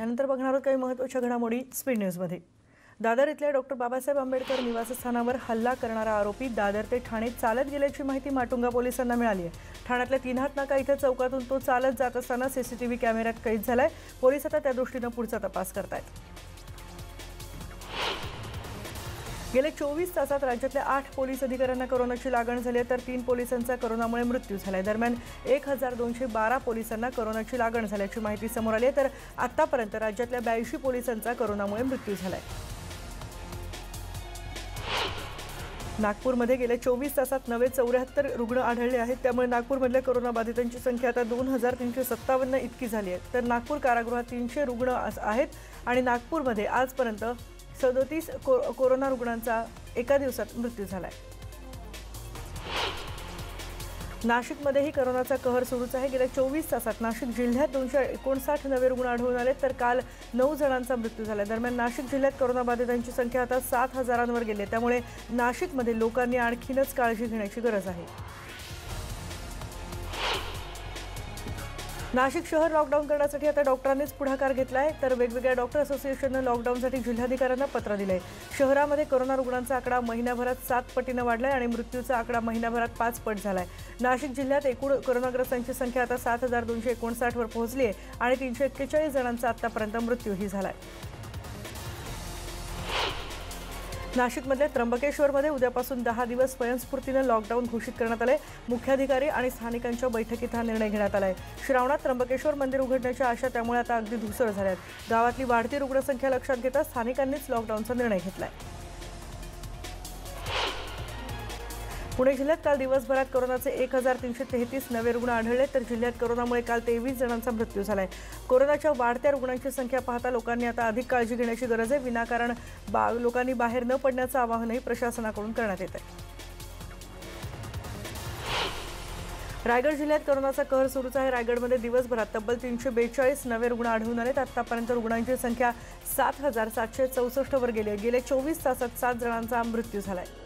यानंतर बघणार आहोत काही महत्त्वाच्या घडामोडी स्पीड न्यूजमध्ये. दादर इथल्या डॉक्टर बाबासाहेब आंबेडकर निवासस्थानावर हल्ला करणारा आरोपी दादर ते ठाणे चालत गेल्याची माहिती माटुंगा पोलिसांना मिळाली आहे. ठाण्यातल्या तीनहात नाका इथं चौकातून तो चालत जात असताना सीसीटीव्ही कॅमेऱ्यात कैद झालाय. पोलीस आता त्या दृष्टीनं पुढचा तपास करतायत. गेल्या चोवीस तासात राज्यातल्या आठ पोलीस अधिकाऱ्यांना कोरोनाची लागण झाली आहे तर तीन पोलिसांचा कोरोनामुळे मृत्यू झालाय. दरम्यान एक हजार दोनशे बारा पोलिसांना कोरोनाची लागण झाल्याची माहिती समोर आली आहे तर आतापर्यंत राज्यातल्या ब्याऐंशी पोलिसांचा कोरोनामुळे मृत्यू झालाय. नागपूरमध्ये गेल्या चोवीस तासात नवे चौऱ्याहत्तर रुग्ण आढळले आहेत त्यामुळे नागपूरमधल्या कोरोनाबाधितांची संख्या आता दोन हजार तीनशे सत्तावन्न इतकी झाली आहे. तर नागपूर कारागृहात तीनशे रुग्ण आहेत आणि नागपूरमध्ये आजपर्यंत सदोतीस को कोरोना रुग्णांचा एका दिवसात मृत्यू झाला आहे नाशिकमध्येही कोरोनाचा कहर सुरूच आहे. गेल्या चोवीस तासात नाशिक जिल्ह्यात दोनशे एकोणसाठ नवे रुग्ण आढळून आले तर काल नऊ जणांचा मृत्यू झाला दरम्यान नाशिक जिल्ह्यात करोनाबाधितांची संख्या आता सात हजारांवर गेली आहे. त्यामुळे नाशिकमध्ये लोकांनी आणखीनच काळजी घेण्याची गरज आहे. नाशिक शहर लॉकडाऊन करण्यासाठी आता डॉक्टरांनीच पुढाकार घेतला आहे तर वेगवेगळ्या डॉक्टर असोसिएशननं लॉकडाऊनसाठी जिल्हाधिकाऱ्यांना पत्र दिलं आहे शहरामध्ये कोरोना रुग्णांचा आकडा महिन्याभरात सात पटीनं वाढलाय आणि मृत्यूचा आकडा महिन्याभरात पाच पट झालाय. नाशिक जिल्ह्यात एकूण कोरोनाग्रस्तांची संख्या आता सात हजार दोनशे एकोणसाठवर पोहोचली आहे आणि तीनशे एक्केचाळीस जणांचा आतापर्यंत मृत्यूही झाला आहे नाशिकमधल्या त्र्यंबकेश्वरमध्ये उद्यापासून दहा दिवस स्वयंस्फूर्तीनं लॉकडाऊन घोषित करण्यात आले मुख्याधिकारी आणि स्थानिकांच्या बैठकीत हा निर्णय घेण्यात आला आहे श्रावणात त्र्यंबकेश्वर मंदिर उघडण्याच्या आशा त्यामुळे आता अगदी धुसळ झाल्या आहेत गावातली वाढती रुग्णसंख्या लक्षात घेता स्थानिकांनीच लॉकडाऊनचा निर्णय घेतला आहे पुणे जिल्ह्यात काल दिवसभरात कोरोनाचे एक हजार तीनशे तेहतीस नवे रुग्ण आढळले तर जिल्ह्यात कोरोनामुळे काल तेवीस जणांचा मृत्यू झालाय. कोरोनाच्या वाढत्या रुग्णांची संख्या पाहता लोकांनी आता अधिक काळजी घेण्याची गरज आहे. विनाकारण बा लोकांनी बाहेर न पडण्याचं आवाहनही प्रशासनाकडून करण्यात येत आहे रायगड जिल्ह्यात कोरोनाचा कहर सुरूच आहे. रायगडमध्ये दिवसभरात तब्बल तीनशे बेचाळीस नवे रुग्ण आढळून आलेत. आतापर्यंत रुग्णांची संख्या सात हजार सातशे चौसष्टवर गेली गेल्या चोवीस तासात सात जणांचा मृत्यू झाला आहे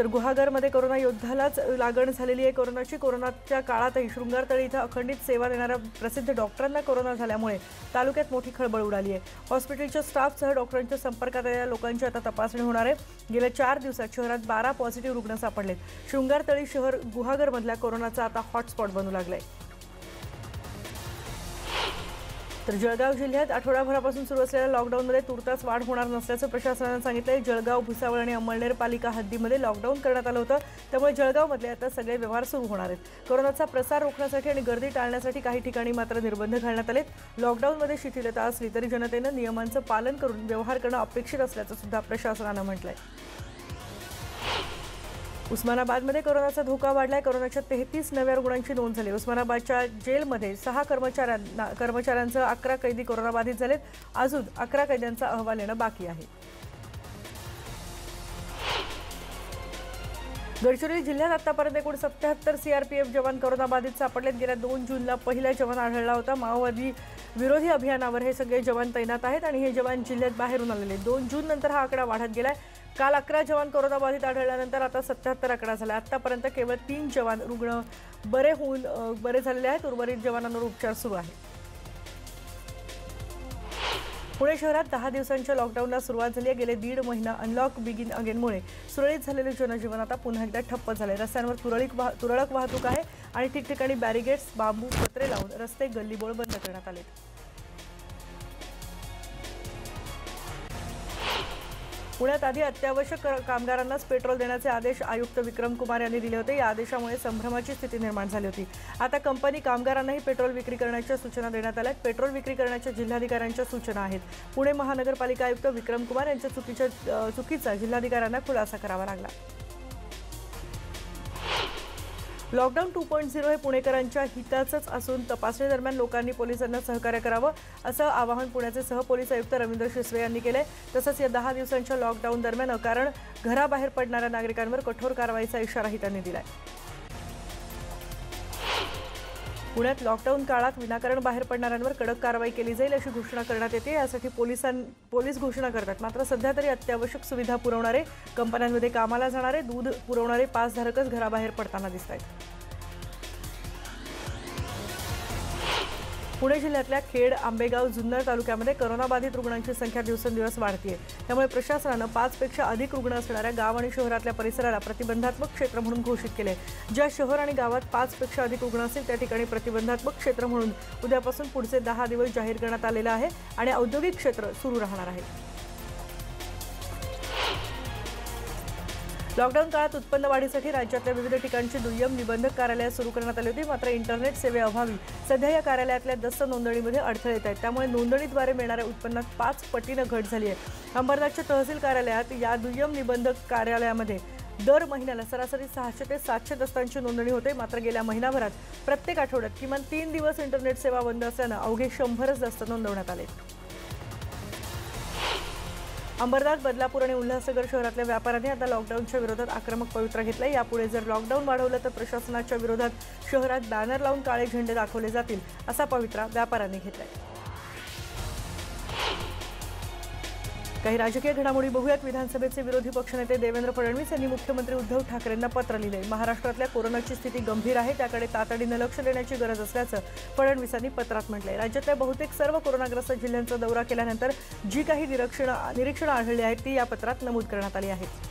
तर गुहागरमध्ये कोरोना योद्धालाच लागण झालेली आहे. कोरोनाची कोरोनाच्या काळातही शृंगारतळी इथं अखंडित सेवा देणाऱ्या प्रसिद्ध डॉक्टरांना कोरोना झाल्यामुळे तालुक्यात मोठी खळबळ उडाली आहे. हॉस्पिटलच्या स्टाफसह डॉक्टरांच्या संपर्कात आलेल्या लोकांची आता तपासणी होणार आहे. गेल्या चार दिवसात शहरात बारा पॉझिटिव्ह रुग्ण सापडलेत. शृंगारतळी शहर गुहागरमधल्या कोरोनाचा आता हॉटस्पॉट बनू लागलाय. तर जळगाव जिल्ह्यात आठवडाभरापासून सुरू असलेल्या लॉकडाऊनमध्ये तुर्तास वाढ होणार नसल्याचं प्रशासनानं सांगितलंय. जळगाव भुसावळ आणि अंमळनेर पालिका हद्दीमध्ये लॉकडाऊन करण्यात आलं होतं. त्यामुळे जळगावमधले आता सगळे व्यवहार सुरू होणार आहेत. कोरोनाचा प्रसार रोखण्यासाठी आणि गर्दी टाळण्यासाठी काही ठिकाणी मात्र निर्बंध घालण्यात आलेत. लॉकडाऊनमध्ये शिथिलता असली तरी जनतेनं नियमांचं पालन करून व्यवहार करणं अपेक्षित असल्याचं सुद्धा प्रशासनानं आहे उस्मानाबादमध्ये कोरोनाचा धोका वाढलाय. कोरोनाच्या तेहतीस नव्या रुग्णांची नोंद झाली. उस्मानाबादच्या जेलमध्ये सहा कर्मचाऱ्यांना कर्मचाऱ्यांसह अकरा कैदी कोरोनाबाधित झालेत. अजून अकरा कैद्यांचा अहवाल येणं बाकी आहे. गडचिरोली जिल्ह्यात आतापर्यंत एकूण सत्याहत्तर सीआरपीएफ जवान कोरोनाबाधित सापडलेत. गेल्या दोन जूनला पहिला जवान आढळला होता. माओवादी विरोधी अभियानावर हे सगळे जवान तैनात आहेत आणि हे जवान जिल्ह्यात बाहेरून आलेले दोन जून नंतर हा आकडा वाढत गेलाय. काल अकरा जवान कोरोनाबाधित आढळल्यानंतर आता सत्याहत्तर आकडा झाला. आतापर्यंत केवळ तीन जवान रुग्ण बरे होऊन बरे झालेले आहेत. उर्वरित जवानांवर उपचार सुरू आहेत. पुणे शहरात दहा दिवसांच्या लॉकडाऊनला सुरुवात झाली आहे. गेले दीड महिना अनलॉक बिगिन अगेनमुळे सुरळीत झालेले जनजीवन आता पुन्हा एकदा ठप्प झाले रस्त्यांवर तुरळक वाह तुरळक वाहतूक आहे आणि ठिकठिकाणी बॅरिगेट्स बांबू पत्रे लावून रस्ते गल्लीबोळ बंद करण्यात आले पुण्यात आधी अत्यावश्यक क- कामगारांनाच पेट्रोल देण्याचे आदेश आयुक्त विक्रम कुमार यांनी दिले होते. या आदेशामुळे संभ्रमाची स्थिती निर्माण झाली होती. आता कंपनी कामगारांनाही पेट्रोल विक्री करण्याच्या सूचना देण्यात आल्या आहेत पेट्रोल विक्री करण्याच्या जिल्हाधिकाऱ्यांच्या सूचना आहेत. पुणे महानगरपालिका आयुक्त विक्रम कुमार यांच्या चुकीच्या चुकीचा जिल्हाधिकाऱ्यांना खुलासा करावा लागला. लॉकडाऊन टू पॉईंट झिरो हे पुणेकरांच्या हिताचंच असून तपासणीदरम्यान लोकांनी पोलिसांना सहकार्य करावं असं आवाहन पुण्याचे सहपोलीस आयुक्त रवींद्र शिसवे यांनी केलं तसंच या दहा दिवसांच्या लॉकडाऊन दरम्यान अकारण घराबाहेर पडणाऱ्या नागरिकांवर कठोर कारवाईचा इशाराही त्यांनी आहे पुण्यात लॉकडाऊन काळात विनाकारण बाहेर पडणाऱ्यांवर कडक कारवाई केली जाईल अशी घोषणा करण्यात येते. यासाठी पोलिसां पोलीस घोषणा करतात. मात्र सध्या तरी अत्यावश्यक सुविधा पुरवणारे कंपन्यांमध्ये कामाला जाणारे दूध पुरवणारे पासधारकच घराबाहेर पडताना दिसत आहेत पुणे जिल्ह्यातल्या खेड आंबेगाव जुन्नर तालुक्यामध्ये करोनाबाधित रुग्णांची संख्या दिवसेंदिवस वाढतीये. त्यामुळे प्रशासनानं पाचपेक्षा अधिक रुग्ण असणाऱ्या गाव आणि शहरातल्या परिसराला प्रतिबंधात्मक क्षेत्र म्हणून घोषित केले ज्या शहर आणि गावात पाचपेक्षा अधिक रुग्ण असतील त्या ठिकाणी प्रतिबंधात्मक क्षेत्र म्हणून उद्यापासून पुढचे दहा दिवस जाहीर करण्यात आलेलं आहे आणि औद्योगिक क्षेत्र सुरू राहणार आहे. लॉकडाऊन काळात उत्पन्न वाढीसाठी राज्यातल्या विविध ठिकाणची दुय्यम निबंधक कार्यालय सुरू करण्यात आली होती. मात्र इंटरनेट सेवेअभावी सध्या या कार्यालयातल्या दस्त नोंदणीमध्ये अडथळे येत आहेत. त्यामुळे नोंदणीद्वारे मिळणाऱ्या उत्पन्नात पाच पटीनं घट झाली आहे. अंबरनाथच्या तहसील कार्यालयात या दुय्यम निबंधक कार्यालयामध्ये दर महिन्याला सरासरी सहाशे ते सातशे दस्तांची नोंदणी होते. मात्र गेल्या महिनाभरात प्रत्येक आठवड्यात किमान तीन दिवस इंटरनेट सेवा बंद असल्यानं अवघे शंभरच दस्त नोंदवण्यात आले. अंबरनाथ बदलापूर आणि उल्हासनगर शहरातल्या व्यापाऱ्यांनी आता लॉकडाऊनच्या विरोधात आक्रमक पवित्रा घेतला यापुढे जर लॉकडाऊन वाढवलं तर प्रशासनाच्या विरोधात शहरात बॅनर लावून काळे झेंडे दाखवले जातील असा पवित्रा व्यापाऱ्यांनी आहे काही राजकीय घडामोडी बघूयात. विधानसभेचे विरोधी पक्षनेते देवेंद्र फडणवीस यांनी मुख्यमंत्री उद्धव ठाकरेंना पत्र लिहिले महाराष्ट्रातल्या कोरोनाची स्थिती गंभीर आहे. त्याकडे तातडीनं लक्ष देण्याची गरज असल्याचं फडणवीसांनी पत्रात म्हटलंय. राज्यातल्या बहुतेक सर्व कोरोनाग्रस्त जिल्ह्यांचा दौरा केल्यानंतर जी काही निरीक्षणं निरीक्षणं आढळली आहेत ती या पत्रात नमूद करण्यात आली आहेत.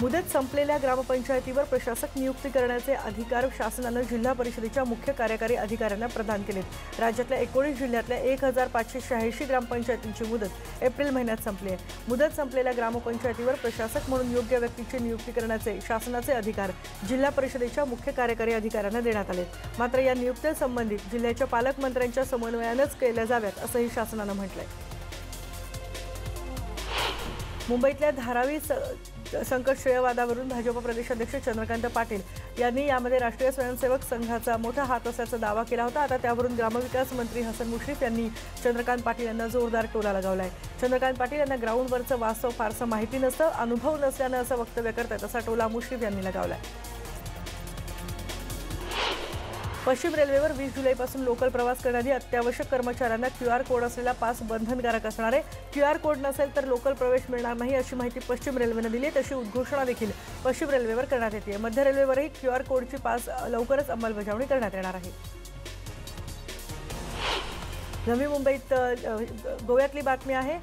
मुदत संपलेल्या ग्रामपंचायतीवर प्रशासक नियुक्ती करण्याचे अधिकार शासनानं जिल्हा परिषदेच्या मुख्य कार्यकारी अधिकाऱ्यांना प्रदान केलेत. राज्यातल्या एकोणीस जिल्ह्यातल्या एक हजार पाचशे शहाऐंशी ग्रामपंचायतींची मुदत एप्रिल महिन्यात संपली आहे. मुदत संपलेल्या ग्रामपंचायतीवर प्रशासक म्हणून योग्य व्यक्तीची नियुक्ती करण्याचे शासनाचे अधिकार जिल्हा परिषदेच्या मुख्य कार्यकारी अधिकाऱ्यांना देण्यात आले मात्र या नियुक्त्यांसंबंधित जिल्ह्याच्या पालकमंत्र्यांच्या समन्वयानंच केल्या जाव्यात असंही शासनानं म्हटलं आहे मुंबईतल्या धारावी स- संकटश्रेयवादावरून भाजप प्रदेशाध्यक्ष चंद्रकांत पाटील यांनी यामध्ये राष्ट्रीय स्वयंसेवक संघाचा मोठा हात असल्याचा दावा केला होता. आता त्यावरून ग्रामविकास मंत्री हसन मुश्रीफ यांनी चंद्रकांत पाटील यांना जोरदार टोला लगावलाय. चंद्रकांत पाटील यांना ग्राउंडवरचं वास्तव फारसं माहिती नसतं अनुभव नसल्यानं असं वक्तव्य करतात असा टोला मुश्रीफ यांनी लगावलाय. पश्चिम रेल्वेवर वीस जुलैपासून लोकल प्रवास करणारी अत्यावश्यक कर्मचाऱ्यांना क्यू आर कोड असलेला पास बंधनकारक असणार आहे. क्यू आर कोड नसेल तर लोकल प्रवेश मिळणार नाही अशी माहिती पश्चिम रेल्वेनं दिली आहे. तशी उद्घोषणा देखील पश्चिम रेल्वेवर करण्यात येते. मध्य रेल्वेवरही क्यू आर कोडची पास लवकरच अंमलबजावणी करण्यात येणार आहे. नवी मुंबईत गोव्यातली बातमी आहे.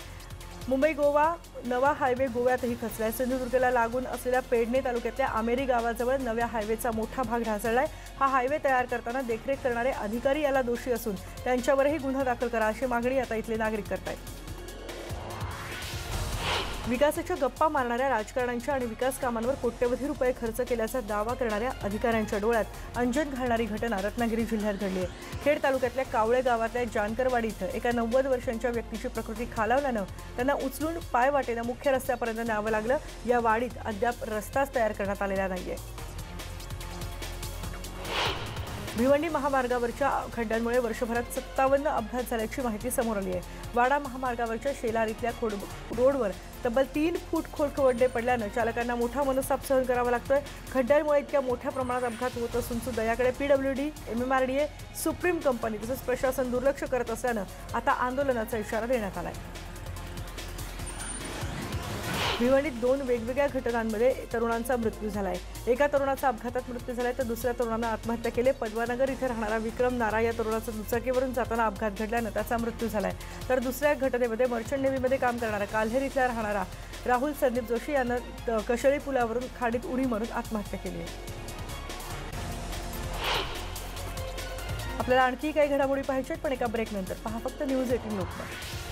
मुंबई गोवा नवा हायवे गोव्यातही खचलाय. सिंधुदुर्गला लागून असलेल्या पेडणे तालुक्यातल्या आमेरी गावाजवळ नव्या हायवेचा मोठा भाग ढासळला आहे हा हायवे तयार करताना देखरेख करणारे अधिकारी याला दोषी असून त्यांच्यावरही गुन्हा दाखल करा अशी मागणी आता इथले नागरिक करतायत. विकासाच्या गप्पा मारणाऱ्या राजकारण्यांच्या आणि विकास कामांवर कोट्यवधी रुपये खर्च केल्याचा दावा करणाऱ्या अधिकाऱ्यांच्या डोळ्यात अंजन घालणारी घटना रत्नागिरी जिल्ह्यात घडली आहे. खेड तालुक्यातल्या कावळे गावातल्या जानकरवाडी इथं एका नव्वद वर्षांच्या व्यक्तीची प्रकृती खालावल्यानं त्यांना उचलून पायवाटेनं मुख्य रस्त्यापर्यंत न्यावं लागलं. या वाडीत अद्याप रस्ताच तयार करण्यात आलेला नाहीये. भिवंडी महामार्गावरच्या खड्ड्यांमुळे वर्षभरात सत्तावन्न अपघात झाल्याची माहिती समोर आली आहे. वाडा महामार्गावरच्या शेलार इथल्या खोड रोडवर तब्बल तीन फूट खोल खड्डे पडल्यानं चालकांना मोठा मनस्ताप सहन करावा लागतोय. खड्ड्यांमुळे इतक्या मोठ्या प्रमाणात अपघात होत असून सुद्धा याकडे P W D M M R D A supreme company तसंच प्रशासन दुर्लक्ष करत असल्यानं आता आंदोलनाचा इशारा देण्यात आला आहे भिवंडीत दोन वेगवेगळ्या घटनांमध्ये तरुणांचा मृत्यू झालाय. एका तरुणाचा अपघातात मृत्यू झालाय तर दुसऱ्या तरुणानं आत्महत्या केली. पद्मानगर इथे राहणारा विक्रम नारा या तरुणाचा दुचाकीवरून जाताना अपघात घडल्यानं त्याचा मृत्यू झालाय. तर दुसऱ्या घटनेमध्ये मर्चंट नेव्हीमध्ये काम करणारा काल्हेर इथला राहणारा राहुल संदीप जोशी यानं कशळी पुलावरून खाडीत उडी मारून आत्महत्या केली आहे. आपल्याला आणखी काही घडामोडी पाहिजेत पण एका ब्रेकनंतर पहा फक्त न्यूज एटीन लोकमत.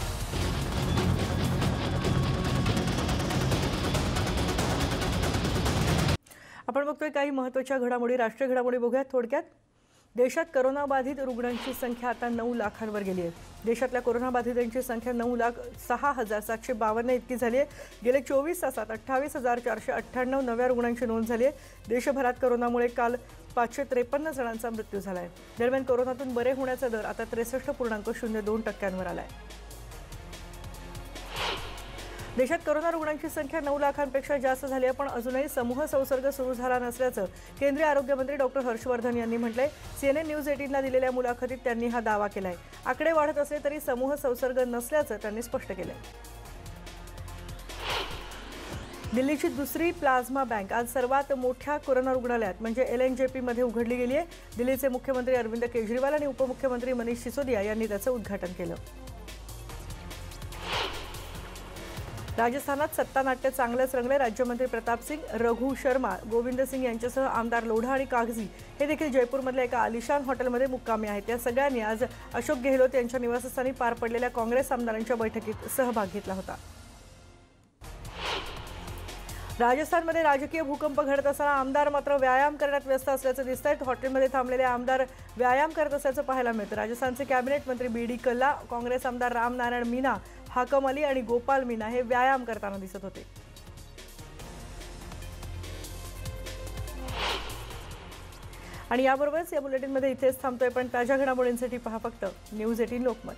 बघतोय काही महत्त्वाच्या घडामोडी राष्ट्रीय घडामोडी बघूयात थोडक्यात. देशात करोनाबाधित रुग्णांची संख्या आता नऊ लाखांवर गेली आहे. देशातल्या कोरोनाबाधितांची संख्या नऊ लाख सहा हजार सातशे बावन्न इतकी झाली आहे. गेले चोवीस तासात अठ्ठावीस हजार चारशे अठ्ठ्याण्णव नव्या रुग्णांची नोंद झाली आहे. देशभरात करोनामुळे काल पाचशे त्रेपन्न जणांचा मृत्यू झाला आहे. दरम्यान कोरोनातून बरे होण्याचा दर आता त्रेसष्ट पूर्णांक शून्य दोन टक्क्यांवर आला आहे. देशात कोरोना रुग्णांची संख्या नऊ लाखांपेक्षा जास्त झाली आहे पण अजूनही समूह संसर्ग सुरू झाला नसल्याचं केंद्रीय आरोग्यमंत्री डॉक्टर हर्षवर्धन यांनी म्हटलंय. सीएनएन न्यूज एटीनला दिलेल्या मुलाखतीत त्यांनी हा दावा केलाय. आकडे वाढत असले तरी समूह संसर्ग नसल्याचं त्यांनी स्पष्ट केलंय. दिल्लीची दुसरी प्लाझ्मा बँक आज सर्वात मोठ्या कोरोना रुग्णालयात म्हणजे एल एन जे पीमध्ये उघडली गेली आहे दिल्लीचे मुख्यमंत्री अरविंद केजरीवाल आणि उपमुख्यमंत्री मनीष सिसोदिया यांनी त्याचं उद्घाटन केलं. राजस्थानात सत्तानाट्य चांगलंच रंगले राज्यमंत्री प्रताप सिंग रघु शर्मा गोविंद सिंग यांच्यासह आमदार लोढा आणि कागझी हे देखील जयपूरमधल्या एका आलिशान हॉटेलमध्ये मुक्कामी आहेत. या सगळ्यांनी आज अशोक गेहलोत यांच्या निवासस्थानी पार पडलेल्या काँग्रेस आमदारांच्या बैठकीत सहभाग घेतला होता. राजस्थानमध्ये राजकीय भूकंप घडत असताना आमदार मात्र व्यायाम करण्यात व्यस्त असल्याचं दिसत आहेत हॉटेलमध्ये थांबलेले आमदार व्यायाम करत असल्याचं पाहायला मिळतं. राजस्थानचे कॅबिनेट मंत्री बी डी कल्ला काँग्रेस आमदार रामनारायण मीना हाकम अली आणि गोपाल मीना हे व्यायाम करताना दिसत होते. आणि याबरोबरच या बुलेटिनमध्ये इथेच थांबतोय पण ताज्या घडामोडींसाठी पहा फक्त न्यूज एटीन लोकमत.